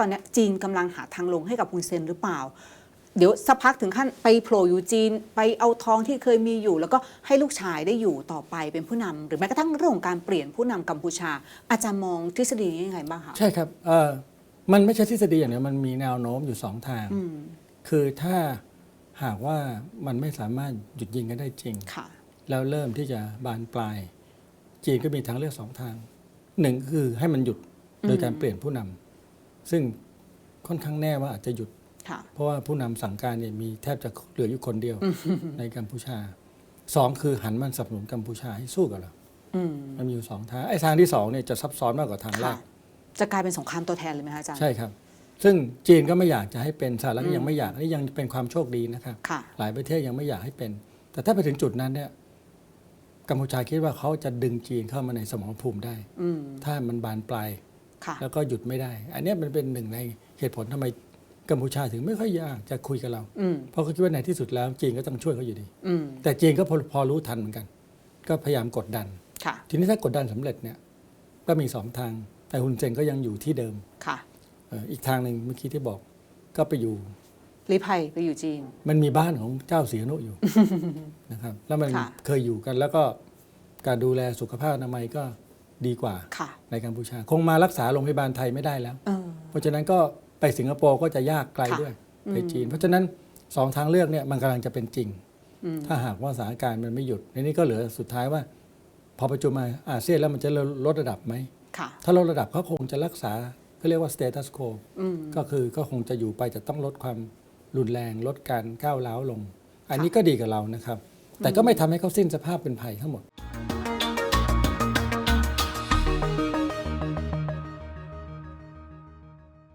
ตอนเนี้ยจีนกำลังหาทางลงให้กับฮุนเซนหรือเปล่า เดี๋ยวสักพักถึงขั้นไปโผล่อยู่จีนไปเอาทองที่เคยมีอยู่ แล้วก็ให้ลูกชายได้อยู่ต่อไปเป็นผู้นำหรือแม้กระทั่งเรื่องของการเปลี่ยนผู้นำกัมพูชา อาจารย์มองทฤษฎีนี้ยังไงบ้างคะใช่ครับเอ่อมันไม่ใช่ทฤษฎีอย่างเดียวมันมีแนวโน้มอยู่สองทางอืมคือถ้าหากว่ามันไม่สามารถหยุดยิงกันได้จริงค่ะแล้วเริ่มที่จะบานปลาย จีนก็มีทางเลือกสองทางหนึ่งคือให้มันหยุดโดยการเปลี่ยนผู้นำ ซึ่งค่อนข้างแน่ว่าอาจจะหยุดค่ะเพราะว่าผู้นำสั่งการเนี่ยมีแทบจะเหลืออยู่คนเดียวในกัมพูชาสองคือหันมันสนับสนุนกัมพูชาให้สู้กับเราอืมมันมีอยู่สองทางไอ้ทางที่สองเนี่ยจะซับซ้อนมากกว่าทางแรค่ะกจะกลายเป็นสงครามตัวแทนเลยไหมคะอาจารย์ใช่ครับ ซึ่งจีนก็ไม่อยากจะให้เป็นสหรัฐก็ยังไม่อยากนี่ยังเป็นความโชคดีนะครับค่ะหลายประเทศยังไม่อยากให้เป็น แต่ถ้าไปถึงจุดนั้นเนี่ยกัมพูชาคิดว่าเขาจะดึงจีนเข้ามาในสมรภูมิได้อืมถ้ามันบานปลายค่ะ แล้วก็หยุดไม่ได้ อันเนี้ยมันเป็นหนึ่งในเหตุผลทำไมกัมพูชาถึงไม่ค่อยอยากจะคุยกับเราอืมเพราะเขาคิดว่าในที่สุดแล้วจีนก็ต้องช่วยเขาอยู่ดีอืมแต่จีนก็พอพอรู้ทันเหมือนกัน ก็พยายามกดดันค่ะทีนี้ถ้ากดดันสำเร็จเนี่ยก็มีสองทาง แต่ฮุนเซนก็ยังอยู่ที่เดิมค่ะเอ่ออีกทางหนึ่งเมื่อกี้ที่บอกก็ไปอยู่รีภัยไปอยู่จีน มันมีบ้านของเจ้าสีหนุอยู่นะครับ แล้วมันค่ะเคยอยู่กันแล้วก็การดูแลสุขภาพอนามัยก็ ดีกว่าค่ะในกัมพูชา คงมารักษาโรงพยาบาลไทยไม่ได้แล้ว เออ เพราะฉะนั้นก็ไปสิงคโปร์ก็จะยากไกลค่ะด้วยอืม ไปจีน เพราะฉะนั้นสองทางเลือกเนี่ยมันกำลังจะเป็นจริง อืม ถ้าหากว่าสถานการณ์มันไม่หยุดในนี้ก็เหลือสุดท้ายว่า พอประชุมมาอาเซียนแล้วมันจะลดระดับไหม ค่ะ ถ้าลดระดับเขาคงจะรักษาเขาเรียกว่า status quo อืม ก็คือก็คงจะอยู่ไปจะต้องลดความรุนแรงลดการก้าวร้าวลง อันนี้ก็ดีกับเรานะครับ แต่ก็ไม่ทำให้เขาสิ้นสภาพเป็นภัยทั้งหมด